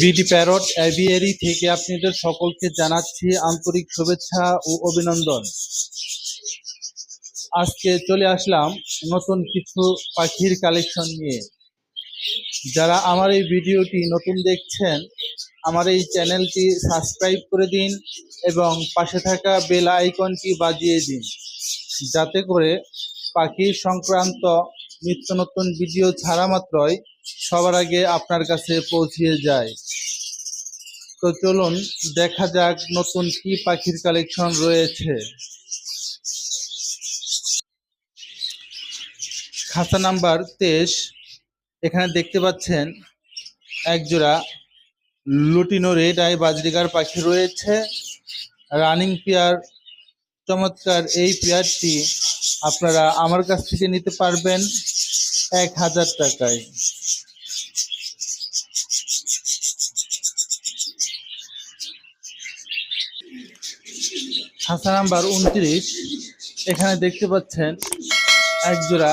BD parrot, aviary থেকে আপনাদের সকলকে জানাচ্ছি আন্তরিক শুভেচ্ছা ও অভিনন্দন। আজকে চলে আসলাম নতুন কিছু পাখির কালেকশন নিয়ে। যারা আমার এই ভিডিওটি নতুন দেখছেন, আমার এই চ্যানেলটি সাবস্ক্রাইব করে দিন এবং পাশে থাকা বেল আইকনটি বাজিয়ে দিন। যাতে করে পাখি সংক্রান্ত নিত্য নতুন ভিডিও ছাড়া মাত্রই সবার আগে আপনার কাছে পৌঁছিয়ে যায়। তো চলুন, দেখা যাক নতুন কি পাখির কালেকশন রয়েছে। খাতা নাম্বার তেইশ। এখানে দেখতে পাচ্ছেন, একজোড়া লুটিনো রেড আই বাজরিগার পাখি রয়েছে। রানিং পেয়ার চমৎকার এই পেয়ারটি আপনারা আমার কাছ থেকে নিতে পারবেন এক হাজার টাকায়। খাতা নাম্বার উনত্রিশ, এখানে দেখতে পাচ্ছেন একজোড়া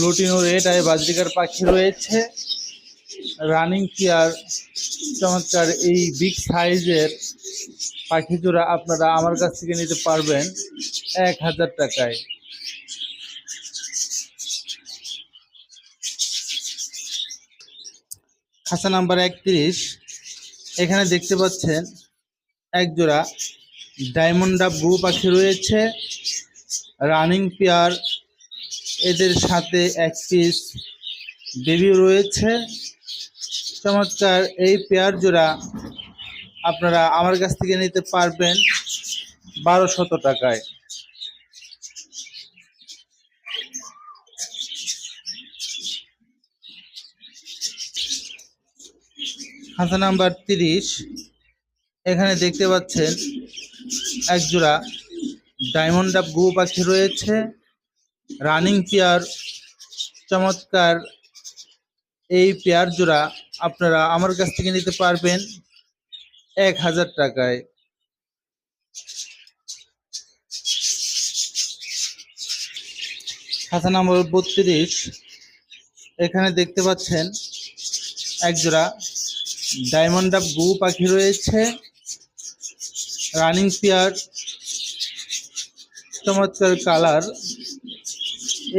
লুটিনো রেড আই বাজরিকার পাখি রয়েছে। রানিং পেয়ার, চমৎকার এই বিগ সাইজের পাখি জোড়া আপনারা আমার কাছ থেকে নিতে পারবেন এক হাজার টাকায়। খাতা নাম্বার একত্রিশ। এখানে দেখতে পাচ্ছেন এক জোড়া ডায়মন্ড গু পাখি রয়েছে, রানিং পেয়ার, এদের সাথে এক পিস বেবি রয়েছে। চমৎকার এই পেয়ার জোড়া আপনারা আমার কাছ থেকে নিতে পারবেন বারোশত টাকায়। খাতা নাম্বার তিরিশ। এখানে দেখতে পাচ্ছেন এক জোড়া ডায়মন্ড ডাব গু পাখি রয়েছে, রানিং পেয়ার, চমৎকার এই পেয়ার জোড়া আপনারা আমার কাছ থেকে নিতে পারবেন এক হাজার টাকায়। খাতা নম্বর বত্রিশ। এখানে দেখতে পাচ্ছেন এক জোড়া ডায়মন্ড ডাব গু পাখি রয়েছে। রানিং পেয়ার, চমৎকার কালার।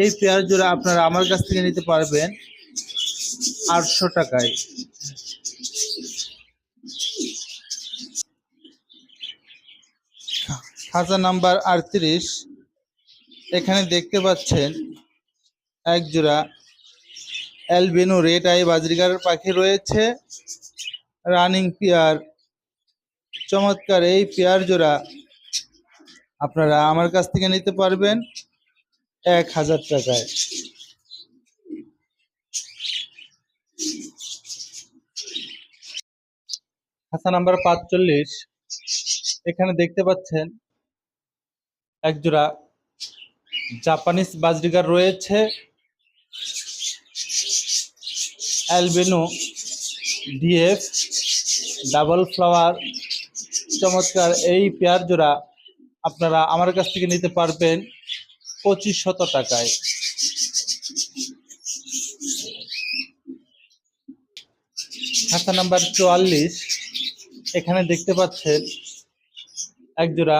এই পেয়ার জোড়া আপনারা আমার কাছ থেকে নিতে পারবেন আটশো টাকায়। খাঁচা নাম্বার আটত্রিশ। এখানে দেখতে পাচ্ছেন এক জোড়া অ্যালবেনো রেড আই বাজরিগার পাখি রয়েছে। রানিং পেয়ার, চমৎকার এই পেয়ার জোড়া আপনারা আমার কাছ থেকে নিতে পারবেন এক হাজার টাকায়। খাতা নাম্বার পাঁচচল্লিশ, এখানে দেখতে পাচ্ছেন একজোড়া জাপানিজ বাজরিগার রয়েছে। অ্যালবেনো ডিএফ ডাবল ফ্লাওয়ার চমৎকার এই পেয়ার জোড়া আপনারা আমার কাছ থেকে নিতে পারবেন পঁচিশ শত টাকায়। খাতা নাম্বার চুয়াল্লিশ, এখানে দেখতে পাচ্ছেন একজোড়া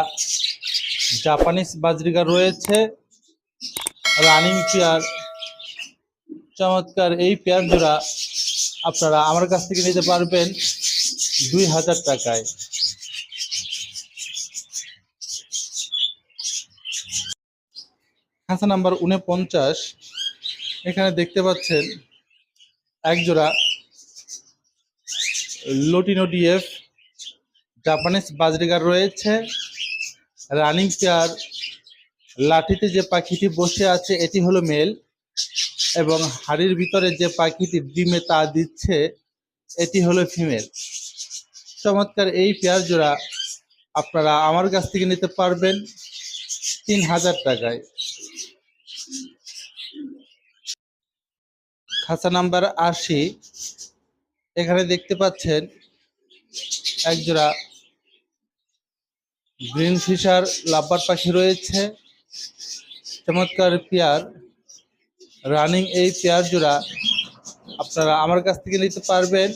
জাপানিজ বাজরিগার রয়েছে। Running pair. চমৎকার এই পেয়ার জোড়া আপনারা আমার কাছ থেকে নিতে পারবেন দুই হাজার টাকায়। খাঁচা নাম্বার উনপঞ্চাশ। এখানে দেখতে পাচ্ছেন একজোড়া লোটিনো ডিএফ জাপানিজ বাজরিগার রয়েছে। রানিং চেয়ার লাঠিতে যে পাখিটি বসে আছে, এটি হলো মেল এবং হাড়ির ভিতরে যে পাখিটি ডিমে তা দিচ্ছে, এটি হলো ফিমেল। চমৎকার এই পেয়ার জোড়া আপনারা আমার কাছ থেকে নিতে পারবেন তিন হাজার টাকায়। খাঁচা নাম্বার আশি, এখানে দেখতে পাচ্ছেন একজোড়া গ্রিন ফিশার লাব্বার পাখি রয়েছে। চমৎকার পেয়ার। রানিং এই পেয়ার জোড়া আপনারা আমার কাছ থেকে নিতে পারবেন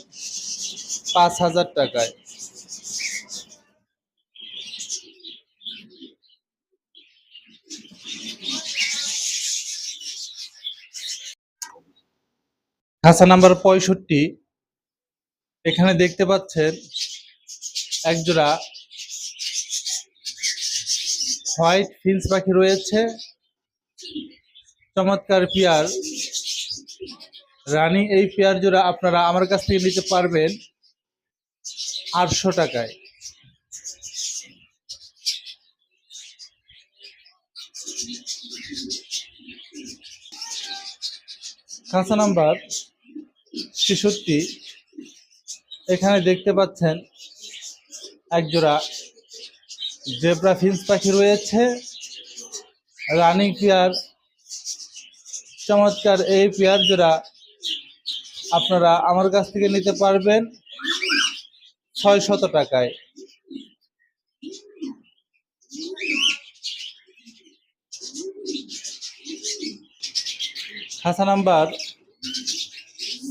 পাঁচ হাজার টাকায়। খাঁচা নাম্বার পঁয়ষট্টি। এখানে দেখতে পাচ্ছেন একজোড়া হোয়াইট ফিন্স পাখি রয়েছে। চমৎকার পেয়ার। রানী, এই পেয়ার জোড়া আপনারা আমার কাছ থেকে নিতে পারবেন আটশো টাকায়। খাঁচা নাম্বার ছেষট্টি। এখানে দেখতে পাচ্ছেন একজোড়া জেব্রা ফিন্স পাখি রয়েছে, রানিং পেয়ার, চমৎকার এই পেয়ার জোড়া আপনারা আমার কাছ থেকে নিতে পারবেন ছয় শত টাকায়। খাঁচা নাম্বার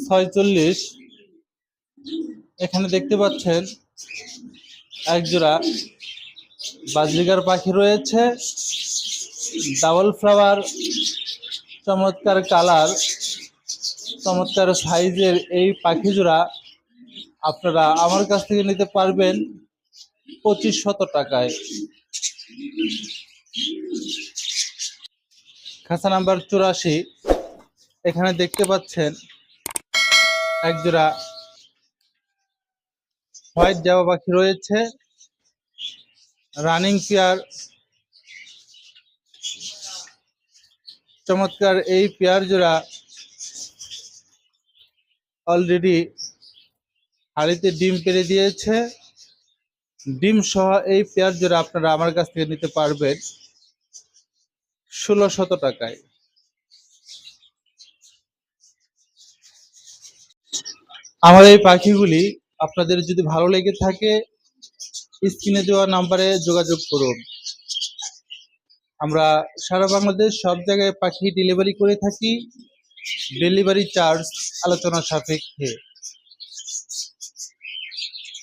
ছয়চল্লিশ, এখানে দেখতে পাচ্ছেন একজোড়া বাজরিগার পাখি রয়েছে। ডাবল ফ্লাওয়ার, চমৎকার কালার, চমৎকার সাইজের এই পাখি জোড়া আপনারা আমার কাছ থেকে নিতে পারবেন পঁচিশ শত টাকায়। খাঁচা নাম্বার চুরাশি, এখানে দেখতে পাচ্ছেন একজোড়া হোয়াইট জাবা পাখি রয়েছে। রানিং পেয়ার চমৎকার এই পেয়ার জোড়া অলরেডি হাড়িতে ডিম পেরে দিয়েছে। ডিম সহ এই পেয়ার জোড়া আপনারা আমার কাছ থেকে নিতে পারবেন ষোলো শত টাকায়। আমার এই পাখিগুলি আপনাদের যদি ভালো লেগে থাকে স্ক্রিনে দেওয়া নাম্বারে যোগাযোগ করুন। আমরা সারা বাংলাদেশ সব জায়গায় পাখি ডেলিভারি করে থাকি। ডেলিভারি চার্জ আলোচনা সাপেক্ষে।